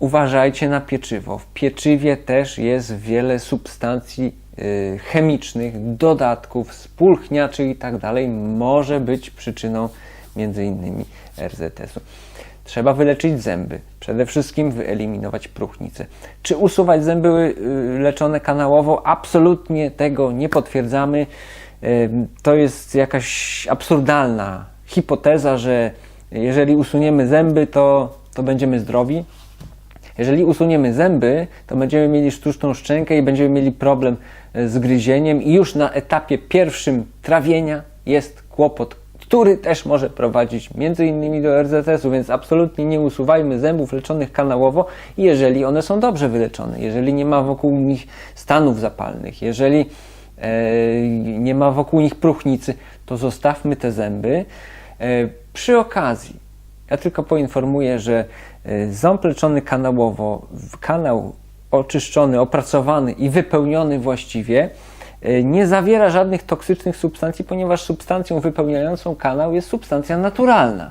uważajcie na pieczywo. W pieczywie też jest wiele substancji y, chemicznych, dodatków, spulchniaczy i tak dalej. Może być przyczyną między innymi RZS-u. Trzeba wyleczyć zęby. Przede wszystkim wyeliminować próchnicę. Czy usuwać zęby y, leczone kanałowo? Absolutnie tego nie potwierdzamy. Y, To jest jakaś absurdalna hipoteza, że jeżeli usuniemy zęby, to, to będziemy zdrowi. Jeżeli usuniemy zęby, to będziemy mieli sztuczną szczękę i będziemy mieli problem e, z gryzieniem i już na etapie pierwszym trawienia jest kłopot, który też może prowadzić innymi do RZS-u, więc absolutnie nie usuwajmy zębów leczonych kanałowo, jeżeli one są dobrze wyleczone, jeżeli nie ma wokół nich stanów zapalnych, jeżeli e, nie ma wokół nich próchnicy, to zostawmy te zęby. E, przy okazji, ja tylko poinformuję, że e, ząb leczony kanałowo, kanał oczyszczony, opracowany i wypełniony właściwie, e, nie zawiera żadnych toksycznych substancji, ponieważ substancją wypełniającą kanał jest substancja naturalna.